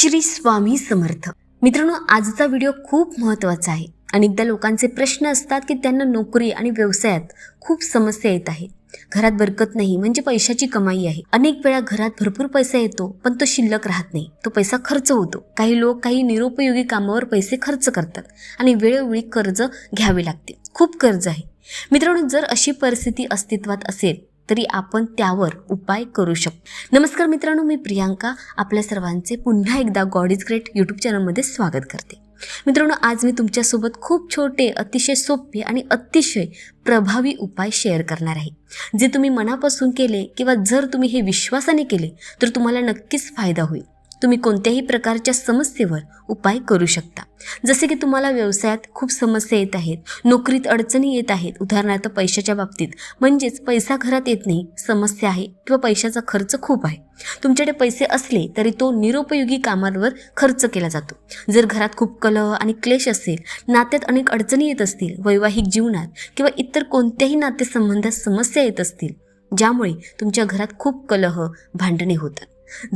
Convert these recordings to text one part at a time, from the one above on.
श्री स्वामी समर्थ. मित्रांनो आजचा व्हिडिओ खूप महत्त्वाचा आहे. अनेकदा लोकांचे प्रश्न असतात की त्यांना नोकरी आणि व्यवसायात खूप समस्या येत आहे. घरात बरकत नाही म्हणजे पैशाची कमाई आहे. अनेक वेळा घरात भरपूर पैसा येतो पण तो शिल्लक राहत नाही. तो पैसा खर्च होतो. काही लोक काही निरुपयोगी कामावर पैसे खर्च करतात आणि वेळोवेळी कर्ज घ्यावे लागते. खूप कर्ज आहे. मित्रांनो जर अशी परिस्थिती अस्तित्वात असेल तरी आपण त्यावर उपाय करू शकतो. नमस्कार मित्रांनो मी प्रियांका आपल्या सर्वांचे पुन्हा एकदा गॉड इज ग्रेट यूट्यूब चॅनलमध्ये स्वागत करते. मित्रांनो आज मी तुमच्यासोबत खूप छोटे अतिशय सोपे आणि अतिशय प्रभावी उपाय शेअर करणार आहे. जे तुम्ही मनापासून केले किंवा जर तुम्ही हे विश्वासाने केले तर तुम्हाला नक्कीच फायदा होईल. तुम्ही कोणत्याही प्रकारच्या समस्येवर उपाय करू शकता. जसे की तुम्हाला व्यवसायात खूप समस्या येत आहेत नोकरीत अडचणी येत आहेत उदाहरणार्थ पैशाच्या बाबतीत. म्हणजेच पैसा घरात येत नाही समस्या आहे किंवा पैशाचा खर्च खूप आहे. तुमच्याकडे पैसे असले तरी तो निरुपयोगी कामांवर खर्च केला जातो. जर घरात खूप कलह आणि क्लेश असेल नात्यात अनेक अडचणी येत असतील वैवाहिक जीवनात किंवा इतर कोणत्याही नातेसंबंधात समस्या येत असतील ज्यामुळे तुमच्या घरात खूप कलह भांडणे होतात.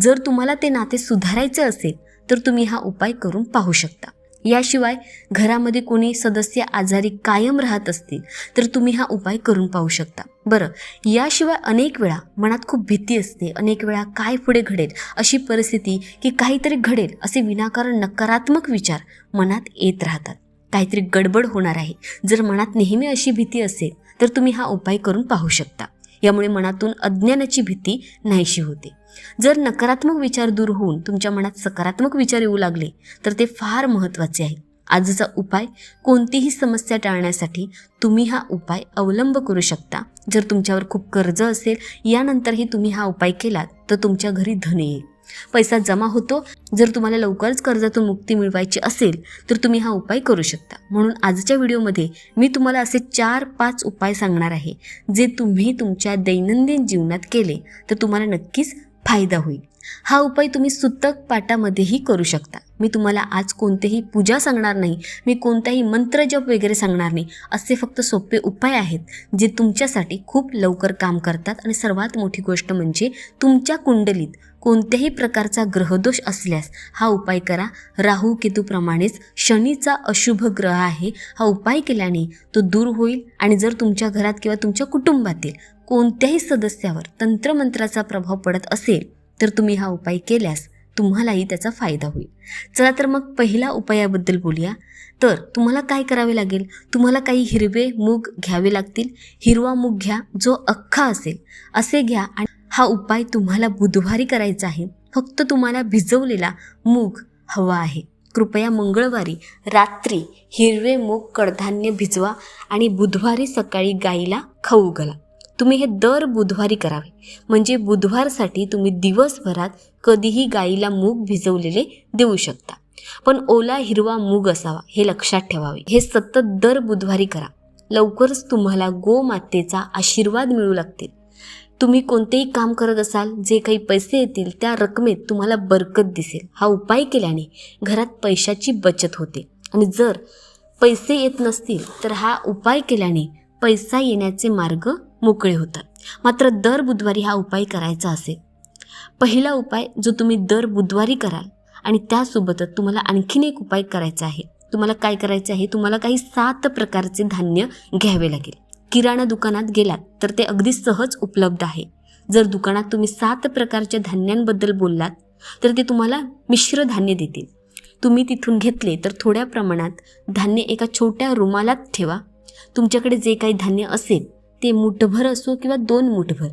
जर तुम्हाला ते नाते सुधारायचे असेल तर तुम्ही हा उपाय करून पाहू शकता. याशिवाय घरामध्ये कोणी सदस्य आजारी कायम राहत असतील तर तुम्ही हा उपाय करून पाहू शकता. बरं याशिवाय अनेक वेळा मनात खूप भीती असते. अनेक वेळा काय पुढे घडेल अशी परिस्थिती की काहीतरी घडेल असे विनाकारण नकारात्मक विचार मनात येत राहतात. काहीतरी गडबड होणार आहे. जर मनात नेहमी अशी भीती असेल तर तुम्ही हा उपाय करून पाहू शकता. यामुळे मनातून अज्ञानाची भीती नाहीशी होते. जर नकारात्मक विचार दूर होऊन तुमच्या मनात सकारात्मक विचार येऊ लागले तर ते फार महत्त्वाचे आहे. आजचा उपाय कोणतीही समस्या टाळण्यासाठी तुम्ही हा उपाय अवलंब करू शकता. जर तुमच्यावर खूप कर्ज असेल यानंतरही तुम्ही हा उपाय केलात तर तुमच्या घरी धन येईल. पैसा जमा होतो. जर तुम्हाला लवकरच कर्जातून मुक्ती मिळवायची असेल तर तुम्ही हा उपाय करू शकता. म्हणून आजच्या व्हिडिओमध्ये मी तुम्हाला असे चार पाच उपाय सांगणार आहे जे तुम्ही तुमच्या दैनंदिन जीवनात केले तर तुम्हाला नक्कीच फायदा होईल. हा उपाय तुम्ही सुतक पाटामध्येही करू शकता. मी तुम्हाला आज कोणतेही पूजा सांगणार नाही मी कोणताही मंत्रजप वगैरे सांगणार नाही. असे फक्त सोपे उपाय आहेत जे तुमच्यासाठी खूप लवकर काम करतात. आणि सर्वात मोठी गोष्ट म्हणजे तुमच्या कुंडलीत कोणत्याही प्रकारचा ग्रहदोष असल्यास हा उपाय करा. राहू केतूप्रमाणेच शनीचा अशुभ ग्रह आहे. हा उपाय केल्याने तो दूर होईल आणि जर तुमच्या घरात किंवा तुमच्या कुटुंबातील कोणत्याही सदस्यावर तंत्रमंत्राचा प्रभाव पडत असेल तर तुम्ही हा उपाय केल्यास तुम्हालाही त्याचा फायदा होईल. चला तर मग पहिल्या उपायाबद्दल बोलूया. तर तुम्हाला काय करावे लागेल? तुम्हाला काही हिरवे मूग घ्यावे लागतील. हिरवा मूग घ्या. जो अख्खा असेल असे घ्या आणि हा उपाय तुम्हाला बुधवारी करायचा आहे. फक्त तुम्हाला भिजवलेला मूग हवा आहे. कृपया मंगळवारी रात्री हिरवे मूग कडधान्य भिजवा आणि बुधवारी सकाळी गाईला खाऊ घाला. तुम्ही हे दर बुधवारी करावे. म्हणजे बुधवारसाठी तुम्ही दिवसभरात कधीही गाईला मूग भिजवलेले देऊ शकता. पण ओला हिरवा मूग असावा हे लक्षात ठेवावे. हे सतत दर बुधवारी करा. लवकरच तुम्हाला गोमातेचा आशीर्वाद मिळू लागतील. तुम्ही कोणतेही काम करत असाल जे काही पैसे येतील त्या रकमेत तुम्हाला बरकत दिसेल. हा उपाय केल्याने घरात पैशाची बचत होते. आणि जर पैसे येत नसतील तर हा उपाय केल्याने पैसा येण्याचे मार्ग मोकळे होतात. मात्र दर बुधवारी हा उपाय करायचा असेल. पहिला उपाय जो तुम्ही दर बुधवारी कराल आणि त्यासोबतच तुम्हाला आणखीन एक उपाय करायचा आहे. तुम्हाला काय करायचे आहे? तुम्हाला काही सात प्रकारचे धान्य घ्यावे लागेल. किराणा दुकानात गेलात तर ते अगदी सहज उपलब्ध आहे. जर दुकानात तुम्ही सात प्रकारच्या धान्यांबद्दल बोललात तर ते तुम्हाला मिश्र धान्य देतील. तुम्ही तिथून घेतले तर थोड्या प्रमाणात धान्य एका छोट्या रुमालात ठेवा. तुमच्याकडे जे काही धान्य असेल ते मुठभर असो किंवा दोन मुठभर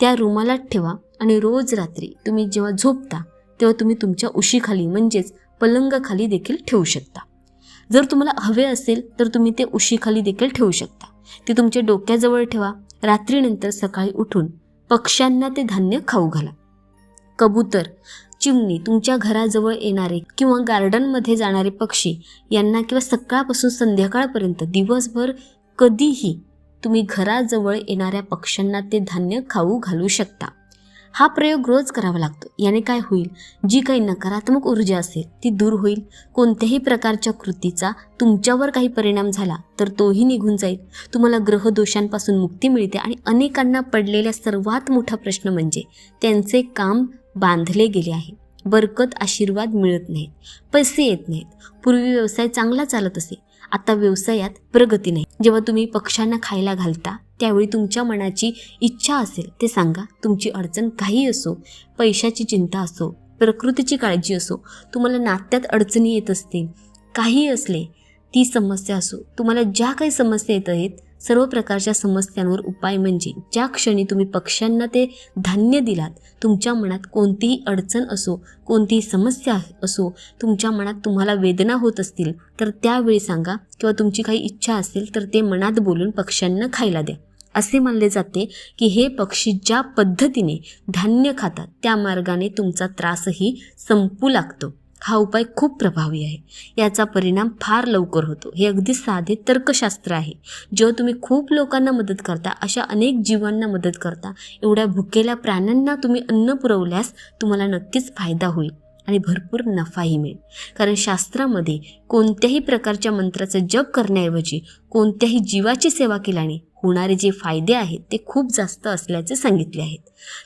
त्या रुमालात ठेवा आणि रोज रात्री तुम्ही जेव्हा झोपता तेव्हा तुम्ही तुमच्या उशीखाली म्हणजेच पलंगाखाली देखील ठेवू शकता. जर तुम्हाला हवे असेल तर तुम्ही ते उशीखाली देखील ठेवू शकता. ते तुमच्या डोक्याजवळ ठेवा. रात्रीनंतर सकाळी उठून पक्ष्यांना ते धान्य खाऊ घाला. कबूतर चिमणी तुमच्या घराजवळ येणारे किंवा गार्डनमध्ये जाणारे पक्षी यांना किंवा सकाळपासून संध्याकाळपर्यंत दिवसभर कधीही तुम्ही घराजवळ येणाऱ्या पक्ष्यांना ते धान्य खाऊ घालू शकता. हा प्रयोग रोज करावा लागतो. याने काय होईल? जी काही नकारात्मक ऊर्जा असेल ती दूर होईल. कोणत्याही प्रकारच्या कृतीचा तुमच्यावर काही परिणाम झाला तर तोही निघून जाईल. तुम्हाला ग्रहदोषांपासून मुक्ती मिळते आणि अनेकांना पडलेला सर्वात मोठा प्रश्न म्हणजे त्यांचे काम बांधले गेले आहे. बरकत आशीर्वाद मिळत नाहीत. पैसे येत नाहीत. पूर्वी व्यवसाय चांगला चालत असे. आता व्यवसायात प्रगती नाही. जेव्हा तुम्ही पक्ष्यांना खायला घालता त्यावेळी तुमच्या मनाची इच्छा असेल ते सांगा. तुमची अडचण काही असो पैशाची चिंता असो प्रकृतीची काळजी असो तुम्हाला नात्यात अडचणी येत असतील काही असले ती समस्या असो तुम्हाला ज्या काही समस्या येत आहेत सर्व प्रकारच्या समस्यांवर उपाय म्हणजे ज्या क्षणी तुम्ही पक्ष्यांना ते धान्य दिलात तुमच्या मनात कोणतीही अडचण असो कोणतीही समस्या असो तुमच्या मनात तुम्हाला वेदना होत असतील तर त्यावेळी सांगा किंवा तुमची काही इच्छा असेल तर ते मनात बोलून पक्ष्यांना खायला द्या. असे मानले जाते की हे पक्षी ज्या पद्धतीने धान्य खातात त्या मार्गाने तुमचा त्रासही संपू लागतो. हा उपाय खूप प्रभावी आहे. याचा परिणाम फार लवकर होतो. हे अगदी साधे तर्कशास्त्र आहे. जेव्हा तुम्ही खूप लोकांना मदत करता अशा अनेक जीवांना मदत करता एवढ्या भुकेल्या प्राण्यांना तुम्ही अन्न पुरवल्यास तुम्हाला नक्कीच फायदा होईल. आणि भरपूर नफाही मिळेल. कारण शास्त्रामध्ये कोणत्याही प्रकारच्या मंत्राचा जप करण्याऐवजी कोणत्याही जीवाची सेवा केल्याने होणारे जे फायदे आहेत ते खूप जास्त असल्याचे सांगितले आहेत.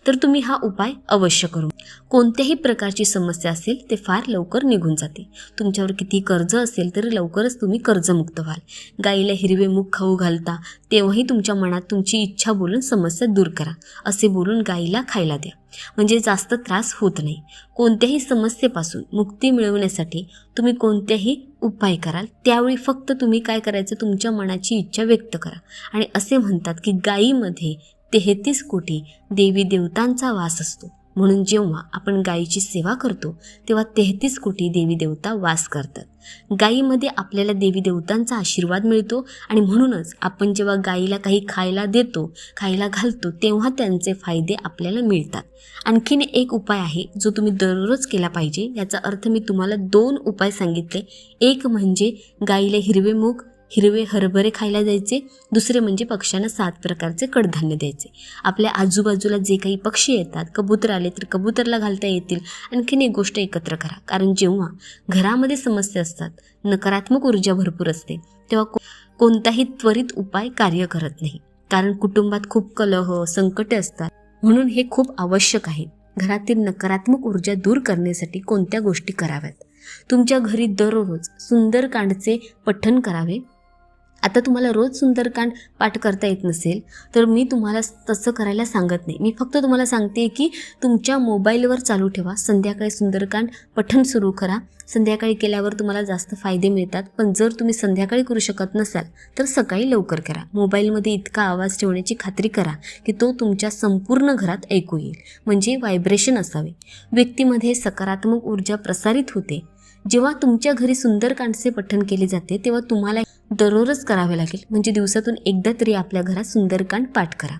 तर तुम्ही हा उपाय अवश्य करू. कोणत्याही प्रकारची समस्या असेल ते फार लवकर निघून जाते. तुमच्यावर किती कर्ज असेल तरी लवकरच तुम्ही कर्जमुक्त व्हाल. गाईला हिरवे मूग खाऊ घालता तेव्हाही तुमच्या मनात तुमची इच्छा बोलून समस्या दूर करा. असे बोलून गाईला खायला द्या. म्हणजे जास्त त्रास होत नाही. कोणत्याही समस्येपासून मुक्ती मिळवण्यासाठी तुम्ही कोणत्याही उपाय कराल त्यावेळी फक्त तुम्ही काय करायचं तुमच्या मनाची इच्छा व्यक्त करा. आणि असे म्हणतात की गायीमध्ये तेहतीस कोटी देवी देवतांचा वास असतो. म्हणून जेव्हा आपण गायीची सेवा करतो तेव्हा तेहतीस कोटी देवी देवता वास करतात. गायीमध्ये आपल्याला देवी देवतांचा आशीर्वाद मिळतो आणि म्हणूनच आपण जेव्हा गायीला काही खायला देतो खायला घालतो तेव्हा त्यांचे फायदे आपल्याला मिळतात. आणखीन एक उपाय आहे जो तुम्ही दररोज केला पाहिजे याचा अर्थ मी तुम्हाला दोन उपाय सांगितले. एक म्हणजे गायीला हिरवे मूग हिरवे हरभरे खायला द्यायचे. दुसरे म्हणजे पक्ष्यांना सात प्रकारचे कडधान्य द्यायचे. आपल्या आजूबाजूला जे काही पक्षी येतात कबूतर आले तर कबूतरला घालता येतील. आणखीन एक गोष्ट एकत्र करा. कारण जेव्हा घरामध्ये समस्या असतात नकारात्मक ऊर्जा भरपूर असते तेव्हा को कोणताही त्वरित उपाय कार्य करत नाही. कारण कुटुंबात खूप कलह संकटे असतात. म्हणून हे खूप आवश्यक आहे. घरातील नकारात्मक ऊर्जा दूर करण्यासाठी कोणत्या गोष्टी कराव्यात? तुमच्या घरी दररोज सुंदरकांडचे पठण करावे. आता तुम्हाला रोज सुंदरकांड पाठ करता येत नसेल तर मी तुम्हाला तसं करायला सांगत नाही. मी फक्त तुम्हाला सांगते की तुमच्या मोबाईलवर चालू ठेवा. संध्याकाळी सुंदरकांड पठण सुरू करा. संध्याकाळी केल्यावर तुम्हाला जास्त फायदे मिळतात पण जर तुम्ही संध्याकाळी करू शकत नसाल तर सकाळी लवकर करा. मोबाईलमध्ये इतका आवाज ठेवण्याची खात्री करा की तो तुमच्या संपूर्ण घरात ऐकू येईल. म्हणजे व्हायब्रेशन असावे. व्यक्तीमध्ये सकारात्मक ऊर्जा प्रसारित होते. जेव्हा तुमच्या घरी सुंदरकांडचे पठण केले जाते तेव्हा तुम्हाला दररोज करावे लागेल. म्हणजे दिवसातून एकदा तरी आपल्या घरात सुंदरकांड पाठ करा.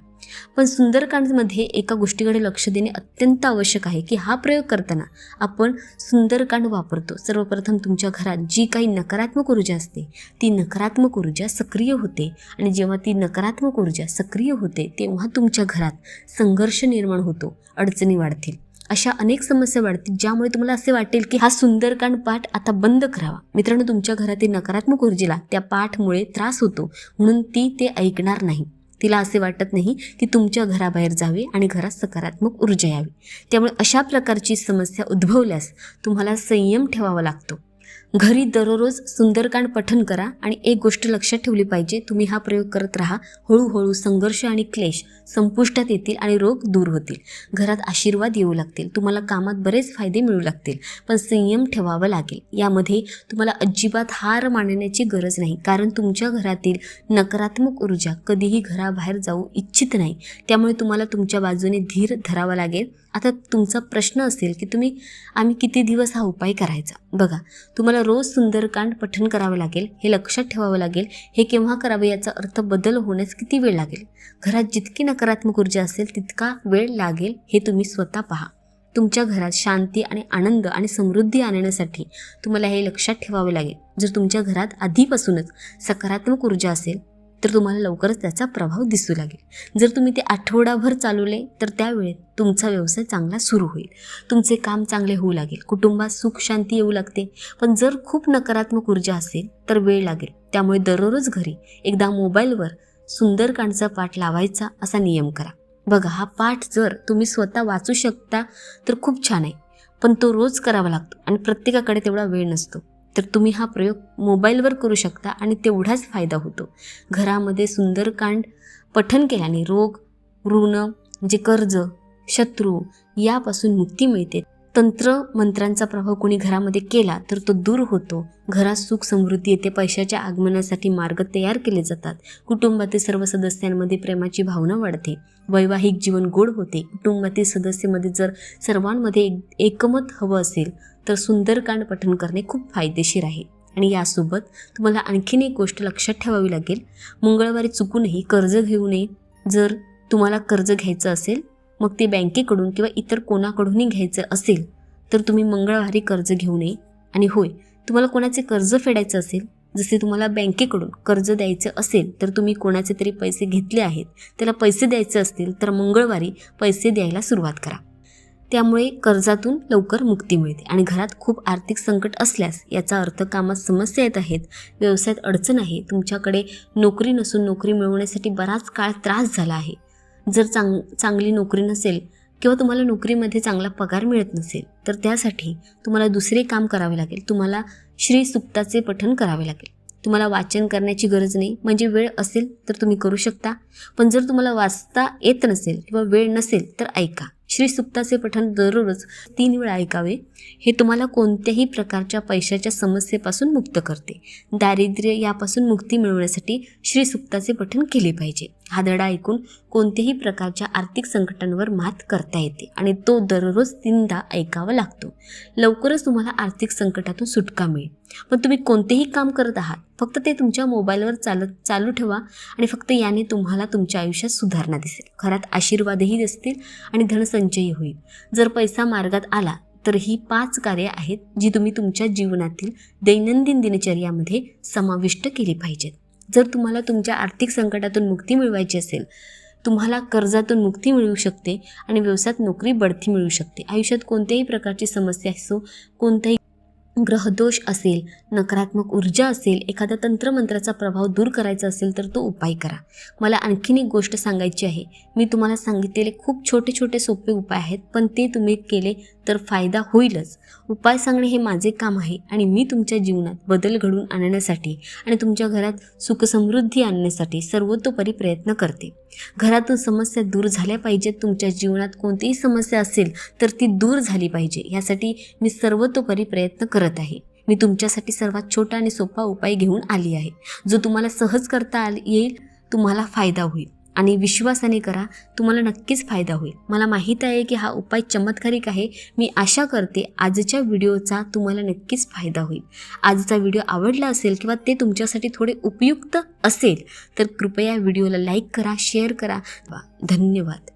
पण सुंदरकांडमध्ये एका गोष्टीकडे लक्ष देणे अत्यंत आवश्यक आहे की हा प्रयोग करताना आपण सुंदरकांड वापरतो. सर्वप्रथम तुमच्या घरात जी काही नकारात्मक ऊर्जा असते ती नकारात्मक ऊर्जा सक्रिय होते. आणि जेव्हा ती नकारात्मक ऊर्जा सक्रिय होते तेव्हा तुमच्या घरात संघर्ष निर्माण होतो अडचणी वाढतील. अशा अनेक समस्या वाढतील ज्यामुळे तुम्हाला असे वाटेल की हा सुंदरकांड पाठ आता बंद करावा. मित्रांनो तुमच्या घरातील नकारात्मक ऊर्जेला त्या पाठमुळे त्रास होतो म्हणून ती ते ऐकणार नाही. तिला असे वाटत नाही की तुमच्या घराबाहेर जावे आणि घरात सकारात्मक ऊर्जा यावी. त्यामुळे अशा प्रकारची समस्या उद्भवल्यास तुम्हाला संयम ठेवावा लागतो. घरी दररोज सुंदरकांड पठन करा आणि एक गोष्ट लक्षात ठेवली पाहिजे तुम्ही हा प्रयोग करत राहा. हळूहळू संघर्ष आणि क्लेश संपुष्टात येतील आणि रोग दूर होतील. घरात आशीर्वाद येऊ लागतील. तुम्हाला कामात बरेच फायदे मिळू लागतील. पण संयम ठेवावा लागेल. यामध्ये तुम्हाला अजिबात हार मानण्याची गरज नाही. कारण तुमच्या घरातील नकारात्मक ऊर्जा कधीही घराबाहेर जाऊ इच्छित नाही. त्यामुळे तुम्हाला तुमच्या बाजूने धीर धरावा लागेल. आता तुमचा प्रश्न असेल की तुम्ही आम्ही किती दिवस हा उपाय करायचा? बघा तुम्हाला रोज सुंदरकांड पठन करावं लागेल हे लक्षात ठेवावं लागेल हे केव्हा करावे याचा अर्थ बदल होण्यास किती वेळ लागेल? घरात जितकी नकारात्मक ऊर्जा असेल तितका वेळ लागेल हे तुम्ही स्वतः पहा. तुमच्या घरात शांती आणि आनंद आणि समृद्धी आणण्यासाठी तुम्हाला हे लक्षात ठेवावे लागेल. जर तुमच्या घरात आधीपासूनच सकारात्मक ऊर्जा असेल तर तुम्हाला लवकरच त्याचा प्रभाव दिसू लागेल. जर तुम्ही ते आठवडाभर चालवले तर त्यावेळेत तुमचा व्यवसाय चांगला सुरू होईल. तुमचे काम चांगले होऊ लागेल. कुटुंबात सुख शांती येऊ लागते. पण जर खूप नकारात्मक ऊर्जा असेल तर वेळ लागेल. त्यामुळे दररोज घरी एकदा मोबाईलवर सुंदरकांडचा पाठ लावायचा असा नियम करा. बघा हा पाठ जर तुम्ही स्वतः वाचू शकता तर खूप छान आहे. पण तो रोज करावा लागतो आणि प्रत्येकाकडे तेवढा वेळ नसतो. तर तुम्ही हा प्रयोग मोबाईलवर करू शकता आणि तेवढाच फायदा होतो. घरामध्ये सुंदरकांड पठन केल्याने रोग ऋण म्हणजे कर्ज शत्रू यापासून मुक्ती मिळते. तंत्र मंत्रांचा प्रभाव कोणी घरामध्ये केला तर तो दूर होतो. घरात सुख समृद्धी येते पैशाच्या आगमनासाठी मार्ग तयार केले जातात. कुटुंबातील सर्व सदस्यांमध्ये प्रेमाची भावना वाढते. वैवाहिक जीवन गोड होते. कुटुंबातील सदस्यमध्ये जर सर्वांमध्ये एक एकमत हवं असेल तर सुंदरकांड पठण करणे खूप फायदेशीर आहे. आणि यासोबत तुम्हाला आणखीन एक गोष्ट लक्षात ठेवावी लागेल. मंगळवारी चुकूनही कर्ज घेऊ नये. जर तुम्हाला कर्ज घ्यायचं असेल मग ते बँकेकडून किंवा इतर कोणाकडूनही घ्यायचं असेल तर तुम्ही मंगळवारी कर्ज घेऊ नये. आणि होय तुम्हाला कोणाचे कर्ज फेडायचं असेल जसे तुम्हाला बँकेकडून कर्ज द्यायचं असेल तर तुम्ही कोणाचे तरी पैसे घेतले आहेत त्याला पैसे द्यायचे असतील तर मंगळवारी पैसे द्यायला सुरुवात करा. त्यामुळे कर्जातून लवकर मुक्ती मिळते आणि घरात खूप आर्थिक संकट असल्यास याचा अर्थ कामात समस्या येत आहेत व्यवसायात अडचण आहे तुमच्याकडे नोकरी नसून नोकरी मिळवण्यासाठी बराच काळ त्रास झाला आहे. जर चांग चांगली नोकरी नसेल किंवा तुम्हाला नोकरीमध्ये चांगला पगार मिळत नसेल तर त्यासाठी तुम्हाला दुसरे काम करावे लागेल. तुम्हाला श्री सुक्ताचे पठण करावे लागेल. तुम्हाला वाचन करण्याची गरज नाही. म्हणजे वेळ असेल तर तुम्ही करू शकता. पण जर तुम्हाला वाचता येत नसेल किंवा वेळ नसेल तर ऐका. श्री सुक्ताचे पठण दररोज तीन वेळा ऐकावे. हे तुम्हाला कोणत्याही प्रकारच्या पैशाच्या समस्येपासून मुक्त करते. दारिद्र्य यापासून मुक्ती मिळवण्यासाठी श्री सुक्ताचे पठण केले पाहिजे. हा धडा ऐकून कोणत्याही प्रकारच्या आर्थिक संकटांवर मात करता येते आणि तो दररोज तीनदा ऐकावा लागतो. लवकरच तुम्हाला आर्थिक संकटातून सुटका मिळेल. पण तुम्ही कोणतेही काम करत आहात फक्त ते तुमच्या मोबाईलवर चालत चालू ठेवा आणि फक्त याने तुम्हाला तुमच्या आयुष्यात सुधारणा दिसेल. घरात आशीर्वादही दिसतील आणि धनसंचयही होईल. जर पैसा मार्गात आला तर ही पाच कार्ये आहेत जी तुम्ही तुमच्या जीवनातील दैनंदिन दिनचर्यामध्ये समाविष्ट केली पाहिजेत. जर तुम्हाला तुमच्या आर्थिक संकटातून मुक्ती मिळवायची असेल तुम्हाला कर्जातून मुक्ती मिळू शकते आणि व्यवसायात नोकरी बढती मिळू शकते. आयुष्यात कोणत्याही प्रकारची समस्या असो कोणताही ग्रहदोष असेल नकारात्मक ऊर्जा असेल एखाद्या तंत्रमंत्राचा प्रभाव दूर करायचा असेल तर तो उपाय करा. मला आणखीन एक गोष्ट सांगायची आहे. मी तुम्हाला सांगितलेले खूप छोटे छोटे सोपे उपाय आहेत पण ते तुम्ही केले तर फायदा होईलच. उपाय सांगणे हे माझे काम आहे आणि मी तुमच्या जीवनात बदल घडवून आणण्यासाठी आणि तुमच्या घरात सुखसमृद्धी आणण्यासाठी सर्वतोपरी प्रयत्न करते. घरातून समस्या दूर झाल्या पाहिजेत तुमच्या जीवनात कोणतीही समस्या असेल तर ती दूर झाली पाहिजे यासाठी मी सर्वतोपरी प्रयत्न करत आहे. मी तुमच्यासाठी सर्वात छोटा आणि सोपा उपाय घेऊन आली आहे. जो तुम्हाला सहज करता येईल तुम्हाला फायदा होईल. आणि विश्वासाने करा तुम्हाला नक्कीच फायदा होईल. मला माहीत आहे की हा उपाय चमत्कारिक आहे. मी आशा करते आजच्या व्हिडिओचा तुम्हाला नक्कीच फायदा होईल. आजचा व्हिडिओ आवडला असेल किंवा ते तुमच्यासाठी थोडे उपयुक्त असेल तर कृपया व्हिडिओला लाईक करा शेअर करा. धन्यवाद.